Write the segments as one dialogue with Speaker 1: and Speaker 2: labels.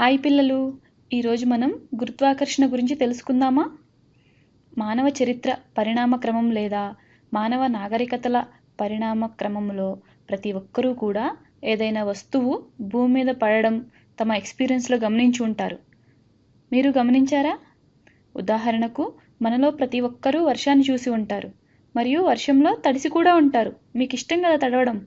Speaker 1: Hi పిల్లలు. ఈరోజు మనం గురుత్వాకర్షణ గురించి తెలుసుకుందామా? మానవ చరిత్ర పరిణామ క్రమం లేదా మానవ నాగరికతల పరిణామ క్రమంలో ప్రతి ఒక్కరూ కూడా ఏదైనా వస్తువు భూమి మీద పడడం తమ ఎక్స్పీరియన్స్లో గమనించి ఉంటారు. మీరు గమనించారా? ఉదాహరణకు మనలో ప్రతి ఒక్కరూ వర్షాన్ని చూసి ఉంటారు. మరియు వర్షంలో తడిసి కూడా ఉంటారు. మీకు ఇష్టం కదా తడవడం.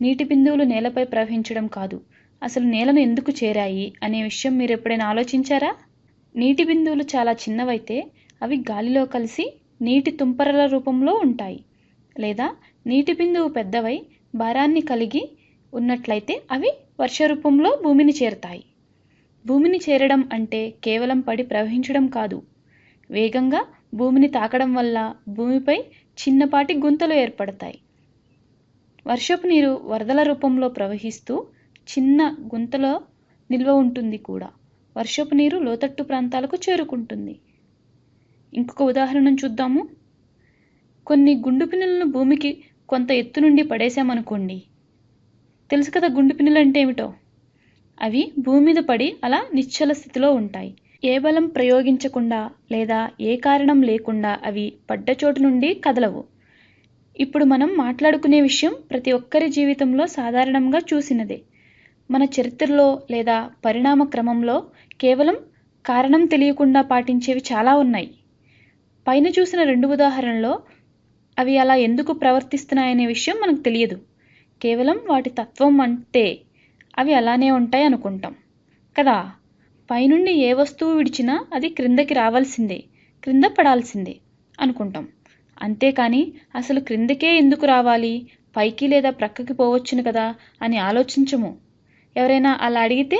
Speaker 1: నీటి బిందువులు నేలపై ప్రవహించడం కాదు. అసలు నేలను ఎందుకు చేరాయి అనే విషయం మీరు ఎప్పుడైనా ఆలోచించారా? నీటి బిందువులు చాలా చిన్నవైతే అవి గాలిలో కలిసి నీటి తుంపరల రూపంలో ఉంటాయి. లేదా నీటి బిందువు పెద్దవై భారాన్ని కలిగి ఉన్నట్లయితే అవి వర్ష రూపంలో భూమిని చేరుతాయి. భూమిని చేరడం అంటే కేవలం పడి ప్రవహించడం కాదు. వేగంగా భూమిని తాకడం వల్ల భూమిపై చిన్నపాటి గుంతలు ఏర్పడతాయి. వర్షపు నీరు వరదల రూపంలో ప్రవహిస్తూ చిన్న గుంతలో నిల్వ ఉంటుంది కూడా. వర్షపు నీరు లోతట్టు ప్రాంతాలకు చేరుకుంటుంది. ఇంకొక ఉదాహరణ చూద్దాము. కొన్ని గుండు పిన్నులను భూమికి కొంత ఎత్తు నుండి పడేశామనుకోండి. తెలుసు కదా గుండు పిన్నులు అంటే ఏమిటో? అవి భూమి మీద పడి అలా నిశ్చల స్థితిలో ఉంటాయి. ఏ బలం ప్రయోగించకుండా లేదా ఏ కారణం లేకుండా అవి పడ్డ చోటు నుండి కదలవు. ఇప్పుడు మనం మాట్లాడుకునే విషయం ప్రతి ఒక్కరి జీవితంలో సాధారణంగా చూసినదే. మన చరిత్రలో లేదా పరిణామ క్రమంలో కేవలం కారణం తెలియకుండా పాటించేవి చాలా ఉన్నాయి. పైన చూసిన రెండు ఉదాహరణలో అవి అలా ఎందుకు ప్రవర్తిస్తున్నాయనే విషయం మనకు తెలియదు. కేవలం వాటి తత్వం అంటే అవి అలానే ఉంటాయి అనుకుంటాం. కదా? పైనుండి ఏ వస్తువు విడిచినా అది క్రిందకి రావాల్సిందే క్రింద పడాల్సిందే అనుకుంటాం. అంతేకాని అసలు క్రిందకే ఎందుకు రావాలి? పైకి లేదా ప్రక్కకి పోవచ్చును కదా అని ఆలోచించము. ఎవరైనా అలా అడిగితే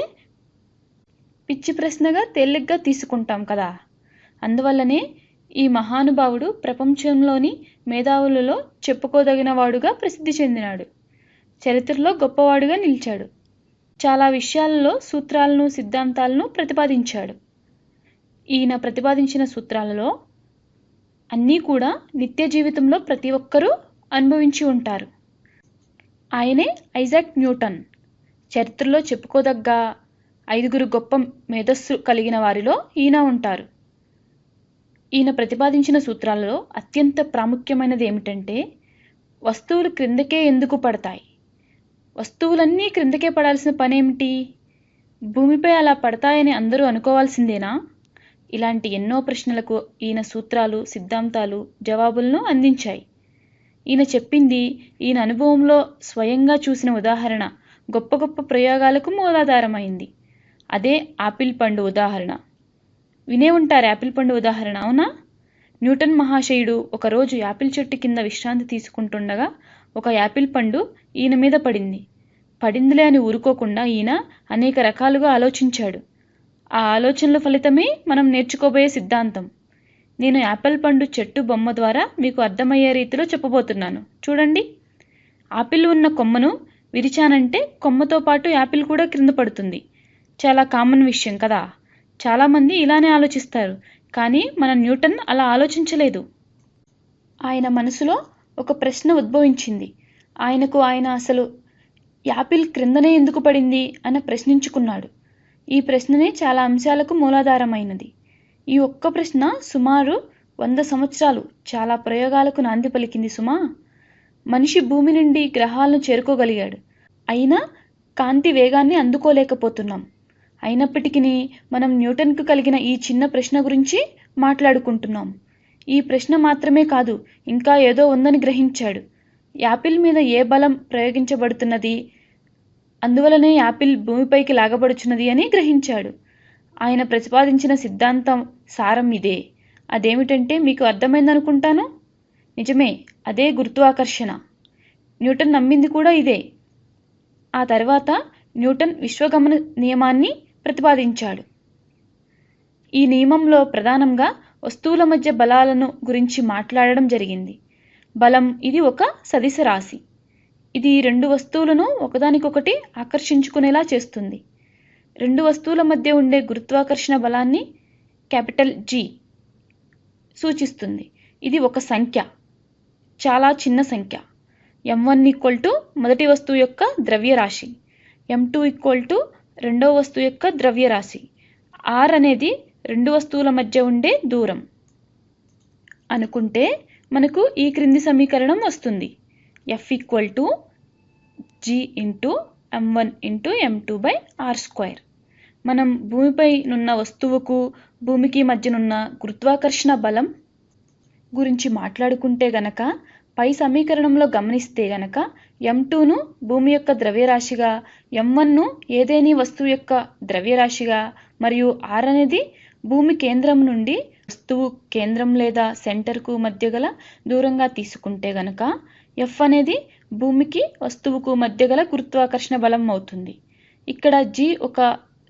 Speaker 1: పిచ్చి ప్రశ్నగా తేలిగ్గా తీసుకుంటాం కదా. అందువల్లనే ఈ మహానుభావుడు ప్రపంచంలోని మేధావులలో చెప్పుకోదగినవాడుగా ప్రసిద్ధి చెందినాడు. చరిత్రలో గొప్పవాడుగా నిలిచాడు. చాలా విషయాలలో సూత్రాలను సిద్ధాంతాలను ప్రతిపాదించాడు. ఈయన ప్రతిపాదించిన సూత్రాలలో అన్నీ కూడా నిత్య జీవితంలో ప్రతి ఒక్కరూ అనుభవించి ఉంటారు. ఆయనే ఐజాక్ న్యూటన్. చరిత్రలో చెప్పుకోదగ్గ ఐదుగురు గొప్ప మేధస్సు కలిగిన వారిలో ఈయన ఉంటారు. ఈయన ప్రతిపాదించిన సూత్రాలలో అత్యంత ప్రాముఖ్యమైనది ఏమిటంటే వస్తువులు క్రిందకే ఎందుకు పడతాయి? వస్తువులన్నీ క్రిందకే పడాల్సిన పనేమిటి? భూమిపై అలా పడతాయని అందరూ అనుకోవాల్సిందేనా? ఇలాంటి ఎన్నో ప్రశ్నలకు ఈయన సూత్రాలు సిద్ధాంతాలు జవాబులను అందించాయి. ఈయన చెప్పింది ఈయన అనుభవంలో స్వయంగా చూసిన ఉదాహరణ గొప్ప గొప్ప ప్రయోగాలకు మూలాధారమైంది. అదే ఆపిల్ పండు ఉదాహరణ. వినే ఉంటారు యాపిల్ పండు ఉదాహరణ అవునా? న్యూటన్ మహాశయుడు ఒకరోజు యాపిల్ చెట్టు కింద విశ్రాంతి తీసుకుంటుండగా ఒక యాపిల్ పండు ఈయన మీద పడింది. పడిందిలే అని ఊరుకోకుండా ఈయన అనేక రకాలుగా ఆలోచించాడు. ఆ ఆలోచనల ఫలితమే మనం నేర్చుకోబోయే సిద్ధాంతం. నేను యాపిల్ పండు చెట్టు బొమ్మ ద్వారా మీకు అర్థమయ్యే రీతిలో చెప్పబోతున్నాను. చూడండి. ఆపిల్ ఉన్న కొమ్మను విరిచానంటే కొమ్మతో పాటు యాపిల్ కూడా క్రింద పడుతుంది. చాలా కామన్ విషయం కదా. చాలామంది ఇలానే ఆలోచిస్తారు కానీ మన న్యూటన్ అలా ఆలోచించలేదు. ఆయన మనసులో ఒక ప్రశ్న ఉద్భవించింది. ఆయనకు ఆయన అసలు యాపిల్ క్రిందనే ఎందుకు పడింది అని ప్రశ్నించుకున్నాడు. ఈ ప్రశ్ననే చాలా అంశాలకు మూలాధారమైనది. ఈ ఒక్క ప్రశ్న సుమారు వంద సంవత్సరాలు చాలా ప్రయోగాలకు నాంది పలికింది సుమా. మనిషి భూమి నుండి గ్రహాలను చేరుకోగలిగాడు. అయినా కాంతి వేగాన్ని అందుకోలేకపోతున్నాం. అయినప్పటికీ మనం న్యూటన్కు కలిగిన ఈ చిన్న ప్రశ్న గురించి మాట్లాడుకుంటున్నాం. ఈ ప్రశ్న మాత్రమే కాదు ఇంకా ఏదో ఉందని గ్రహించాడు. యాపిల్ మీద ఏ బలం ప్రయోగించబడుతున్నది? అందువలనే యాపిల్ భూమిపైకి లాగబడుచున్నది అని గ్రహించాడు. ఆయన ప్రతిపాదించిన సిద్ధాంతం సారం ఇదే. అదేమిటంటే మీకు అర్థమైందనుకుంటాను? నిజమే అదే గురుత్వాకర్షణ. న్యూటన్ నమ్మింది కూడా ఇదే. ఆ తర్వాత న్యూటన్ విశ్వగమన నియమాన్ని ప్రతిపాదించాడు. ఈ నియమంలో ప్రధానంగా వస్తువుల మధ్య బలాలను గురించి మాట్లాడడం జరిగింది. బలం ఇది ఒక సదిశ రాశి. ఇది రెండు వస్తువులను ఒకదానికొకటి ఆకర్షించుకునేలా చేస్తుంది. రెండు వస్తువుల మధ్య ఉండే గురుత్వాకర్షణ బలాన్ని క్యాపిటల్ జీ సూచిస్తుంది. ఇది ఒక సంఖ్య. చాలా చిన్న సంఖ్య. ఎం వన్ ఈక్వల్ టు మొదటి వస్తువు యొక్క ద్రవ్యరాశి ఎం టూ ఈక్వల్ టు రెండవ వస్తువు యొక్క ద్రవ్యరాశి ఆర్ అనేది రెండు వస్తువుల మధ్య ఉండే దూరం. అనుకుంటే మనకు ఈ క్రింది సమీకరణం వస్తుంది. F equal to G into M one into M two by R square మనం భూమిపై నున్న వస్తువుకు భూమికి మధ్యనున్న గురుత్వాకర్షణ బలం గురించి మాట్లాడుకుంటే గనక పై సమీకరణంలో గమనిస్తే గనక ఎం టూను భూమి యొక్క ద్రవ్యరాశిగా ఎం వన్ను ఏదేని వస్తువు యొక్క ద్రవ్యరాశిగా మరియు ఆర్ అనేది భూమి కేంద్రం నుండి వస్తువు కేంద్రం లేదా సెంటర్కు మధ్య గల దూరంగా తీసుకుంటే గనక ఎఫ్ అనేది భూమికి వస్తువుకు మధ్య గల గురుత్వాకర్షణ బలం అవుతుంది. ఇక్కడ జి ఒక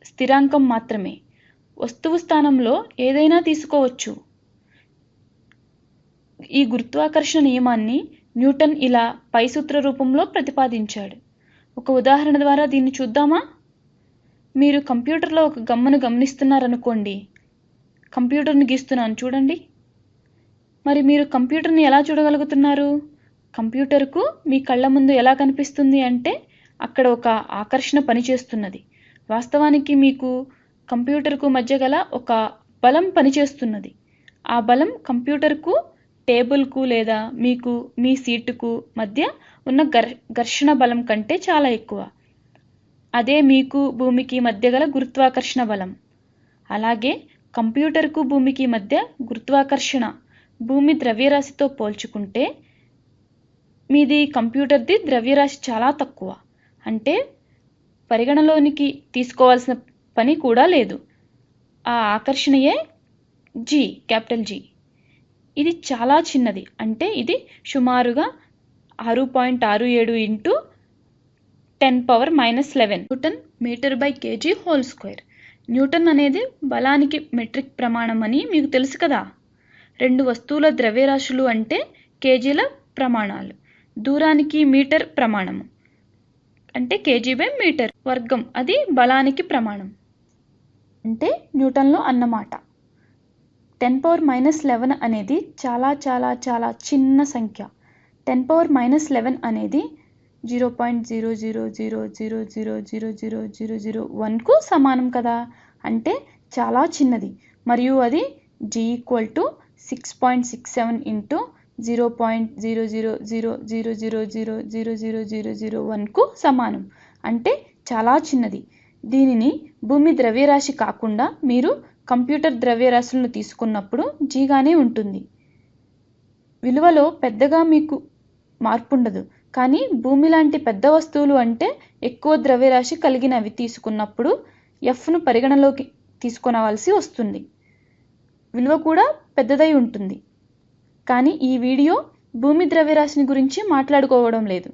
Speaker 1: స్థిరాంకం మాత్రమే. వస్తువు స్థానంలో ఏదైనా తీసుకోవచ్చు. ఈ గురుత్వాకర్షణ నియమాన్ని న్యూటన్ ఇలా పై సూత్ర రూపంలో ప్రతిపాదించాడు. ఒక ఉదాహరణ ద్వారా దీన్ని చూద్దామా? మీరు కంప్యూటర్లో ఒక గమ్మను గమనిస్తున్నారనుకోండి. కంప్యూటర్ని గీస్తున్నాను చూడండి. మరి మీరు కంప్యూటర్ని ఎలా చూడగలుగుతున్నారు? కంప్యూటర్కు మీ కళ్ళ ముందు ఎలా కనిపిస్తుంది అంటే అక్కడ ఒక ఆకర్షణ పనిచేస్తున్నది. వాస్తవానికి మీకు కంప్యూటర్కు మధ్య గల ఒక బలం పనిచేస్తున్నది. ఆ బలం కంప్యూటర్కు టేబుల్కు లేదా మీకు మీ సీటుకు మధ్య ఉన్న గర్ ఘర్షణ బలం కంటే చాలా ఎక్కువ. అదే మీకు భూమికి మధ్య గల గురుత్వాకర్షణ బలం. అలాగే కంప్యూటర్కు భూమికి మధ్య గురుత్వాకర్షణ భూమి ద్రవ్యరాశితో పోల్చుకుంటే మీది కంప్యూటర్ది ద్రవ్యరాశి చాలా తక్కువ. అంటే పరిగణలోనికి తీసుకోవాల్సిన పని కూడా లేదు. ఆ ఆకర్షణయే జీ క్యాపిటల్ జీ ఇది చాలా చిన్నది. అంటే ఇది సుమారుగా ఆరు పాయింట్ ఆరు ఏడు into ten power minus eleven. Newton meter by KG whole square. Newton అనేది బలానికి మెట్రిక్ ప్రమాణం అని మీకు తెలుసు కదా. రెండు వస్తువుల ద్రవ్యరాశులు అంటే కేజీల ప్రమాణాలు. దూరానికి మీటర్ ప్రమాణము. అంటే కేజీ బై మీటర్. వర్గం అది బలానికి ప్రమాణం. అంటే న్యూటన్లో అన్నమాట. టెన్ పవర్ మైనస్ లెవెన్ అనేది చాలా చాలా చాలా చిన్న సంఖ్య టెన్ పవర్ మైనస్ లెవెన్ అనేది zero point zero zero zero zero zero zero zero zero zero వన్కు సమానం కదా అంటే చాలా చిన్నది మరియు అది G equal to six point six seven into zero point zero zero zero zero zero zero zero zero zero zero వన్కు సమానం అంటే చాలా చిన్నది దీనిని భూమి ద్రవ్యరాశి కాకుండా మీరు కంప్యూటర్ ద్రవ్యరాశులను తీసుకున్నప్పుడు జీగానే ఉంటుంది. విలువలో పెద్దగా మీకు మార్పు ఉండదు కానీ భూమి లాంటి పెద్ద వస్తువులు అంటే ఎక్కువ ద్రవ్యరాశి కలిగినవి తీసుకున్నప్పుడు ఎఫ్ను పరిగణలోకి తీసుకొనవలసి వస్తుంది. విలువ కూడా పెద్దదై ఉంటుంది. కానీ ఈ వీడియో భూమి ద్రవ్యరాశిని గురించి మాట్లాడుకోవడం లేదు.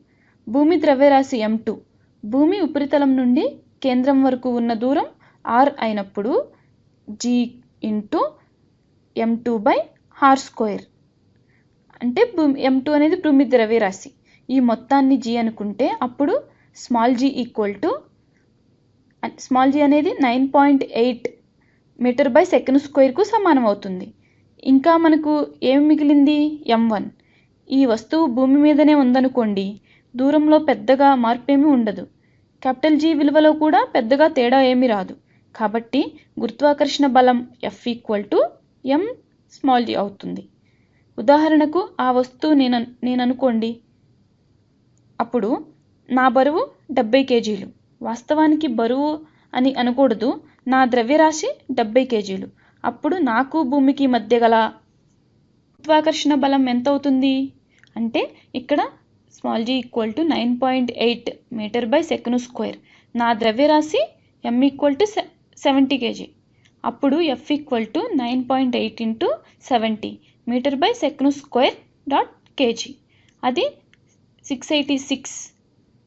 Speaker 1: భూమి ద్రవ్యరాశి ఎం టూ భూమి ఉపరితలం నుండి కేంద్రం వరకు ఉన్న దూరం ఆర్ అయినప్పుడు G into M two by R square అంటే భూమి ఎం టూ అనేది భూమి ద్రవ్యరాశి. ఈ మొత్తాన్ని జీ అనుకుంటే అప్పుడు small G equal to small G అనేది nine point eight meter by second స్క్వేర్కు సమానం అవుతుంది. ఇంకా మనకు ఏమి మిగిలింది? ఎం వన్ ఈ వస్తువు భూమి మీదనే ఉందనుకోండి దూరంలో పెద్దగా మార్పేమీ ఉండదు. క్యాపిటల్ జీ విలువలో కూడా పెద్దగా తేడా ఏమీ రాదు. కాబట్టి గురుత్వాకర్షణ బలం F equal to M small G అవుతుంది. ఉదాహరణకు ఆ వస్తువు నేను నేను అనుకోండి. అప్పుడు నా బరువు డెబ్బై కేజీలు. వాస్తవానికి బరువు అని అనకూడదు. నా ద్రవ్యరాశి డెబ్బై కేజీలు. అప్పుడు నాకు భూమికి మధ్య గల గురుత్వాకర్షణ బలం ఎంత అవుతుంది? అంటే ఇక్కడ small G equal to nine point eight meter by second square నా ద్రవ్యరాశి M equal to seventy KG అప్పుడు F equal to nine point eight into seventy meter by second square dot KG అది six eighty six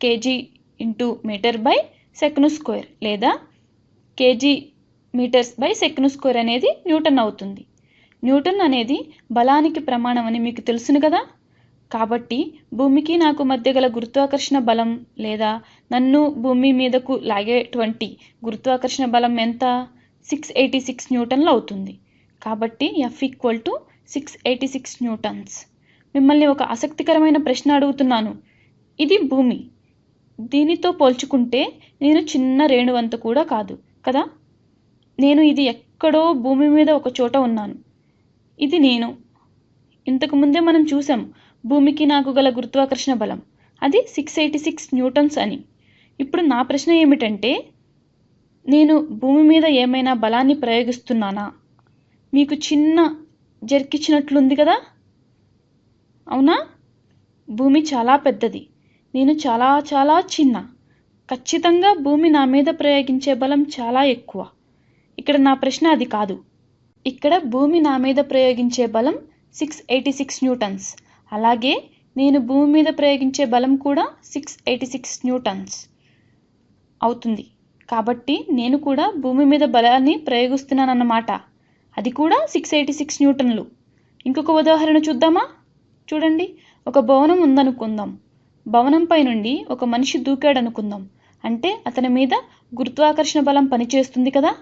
Speaker 1: KG into meter by second square లేదా KG meters by second square అనేది newton అవుతుంది. Newton అనేది బలానికి ప్రమాణం అని మీకు తెలుసును కదా? కాబట్టి భూమికి నాకు మధ్య గల గురుత్వాకర్షణ బలం లేదా నన్ను భూమి మీదకు లాగేటువంటి గురుత్వాకర్షణ బలం ఎంత? సిక్స్ ఎయిటీ సిక్స్ న్యూటన్లు అవుతుంది. కాబట్టి F equal to six eighty six newtons. మిమ్మల్ని ఒక ఆసక్తికరమైన ప్రశ్న అడుగుతున్నాను. ఇది భూమి. దీనితో పోల్చుకుంటే నేను చిన్న రేణువంత కూడా కాదు కదా? నేను ఇది ఎక్కడో భూమి మీద ఒక చోట ఉన్నాను. ఇది నేను. ఇంతకు ముందే మనం చూసాం భూమికి నాకు గల గురుత్వాకర్షణ బలం. అది సిక్స్ ఎయిటీ సిక్స్ న్యూటన్స్ అని. ఇప్పుడు నా ప్రశ్న ఏమిటంటే నేను భూమి మీద ఏమైనా బలాన్ని ప్రయోగిస్తున్నానా? మీకు చిన్న జరికిచ్చినట్లుంది కదా? అవునా? భూమి చాలా పెద్దది. నేను చాలా చాలా చిన్న. ఖచ్చితంగా భూమి నా మీద ప్రయోగించే బలం చాలా ఎక్కువ. ఇక్కడ నా ప్రశ్న అది కాదు. ఇక్కడ భూమి నా మీద ప్రయోగించే బలం సిక్స్ ఎయిటీ సిక్స్ న్యూటన్స్. అలాగే నేను భూమి మీద ప్రయోగించే బలం కూడా సిక్స్ ఎయిటీ సిక్స్ న్యూటన్స్ అవుతుంది. కాబట్టి నేను కూడా భూమి మీద బలాన్ని ప్రయోగిస్తున్నానన్నమాట. అది కూడా సిక్స్ ఎయిటీ సిక్స్ న్యూటన్లు ఇంకొక ఉదాహరణ చూద్దామా? చూడండి. ఒక భవనం ఉందనుకుందాం. భవనంపై నుండి ఒక మనిషి దూకాడనుకుందాం. అంటే అతని మీద గురుత్వాకర్షణ బలం పనిచేస్తుంది కదా?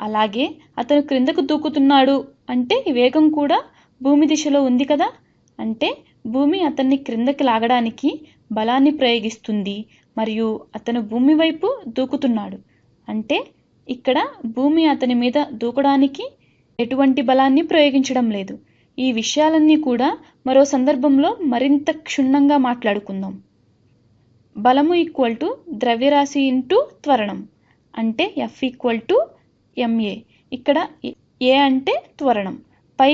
Speaker 1: అలాగే అతను క్రిందకు దూకుతున్నాడు. అంటే వేగం కూడా భూమి దిశలో ఉంది కదా? అంటే భూమి అతన్ని క్రిందకి లాగడానికి బలాన్ని ప్రయోగిస్తుంది మరియు అతను భూమి వైపు దూకుతున్నాడు. అంటే ఇక్కడ భూమి అతని మీద దూకడానికి ఎటువంటి బలాన్ని ప్రయోగించడం లేదు. ఈ విషయాలన్నీ కూడా మరో సందర్భంలో మరింత క్షుణ్ణంగా మాట్లాడుకుందాం. బలము ఈక్వల్ టు ద్రవ్యరాశి ఇంటూ త్వరణం. అంటే ఎఫ్ ఈక్వల్ టు ఎంఏ ఇక్కడ ఏ అంటే త్వరణం. పై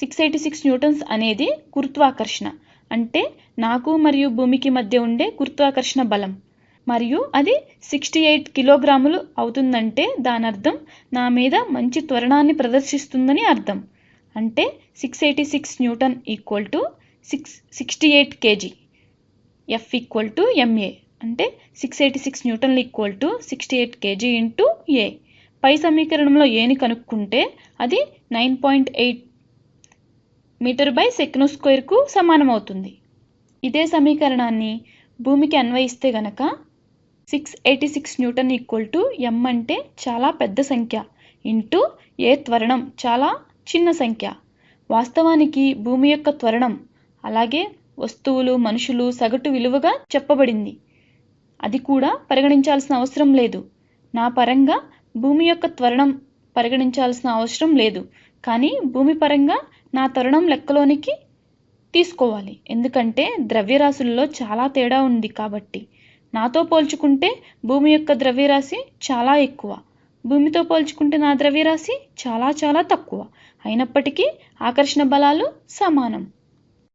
Speaker 1: సిక్స్ ఎయిటీ సిక్స్ న్యూటన్స్ అనేది గురుత్వాకర్షణ. అంటే నాకు మరియు భూమికి మధ్య ఉండే గురుత్వాకర్షణ బలం. మరియు అది సిక్స్టీ ఎయిట్ కిలోగ్రాములు అవుతుందంటే దాని అర్థం నా మీద మంచి త్వరణాన్ని ప్రదర్శిస్తుందని అర్థం. అంటే six eighty six newton equal to six sixty eight KG F equal to MA అంటే six eighty six న్యూటన్లు equal to sixty eight KG into A పై సమీకరణంలో ఏని కనుక్కుంటే అది nine point eight meter by second స్క్వేర్కు సమానమవుతుంది. ఇదే సమీకరణాన్ని భూమికి అన్వయిస్తే గనక six eighty six newton equal to M అంటే చాలా పెద్ద సంఖ్య. ఇంటూ ఏ త్వరణం చాలా చిన్న సంఖ్య. వాస్తవానికి భూమి యొక్క త్వరణం అలాగే వస్తువులు మనుషులు సగటు విలువగా చెప్పబడింది. అది కూడా పరిగణించాల్సిన అవసరం లేదు. నా పరంగా భూమి యొక్క త్వరణం పరిగణించాల్సిన అవసరం లేదు. కానీ భూమి పరంగా నా తరుణం లెక్కలోనికి తీసుకోవాలి. ఎందుకంటే ద్రవ్యరాశుల్లో చాలా తేడా ఉంది కాబట్టి. నాతో పోల్చుకుంటే భూమి యొక్క ద్రవ్యరాశి చాలా ఎక్కువ. భూమితో పోల్చుకుంటే నా ద్రవ్యరాశి చాలా చాలా తక్కువ. అయినప్పటికీ ఆకర్షణ బలాలు సమానం.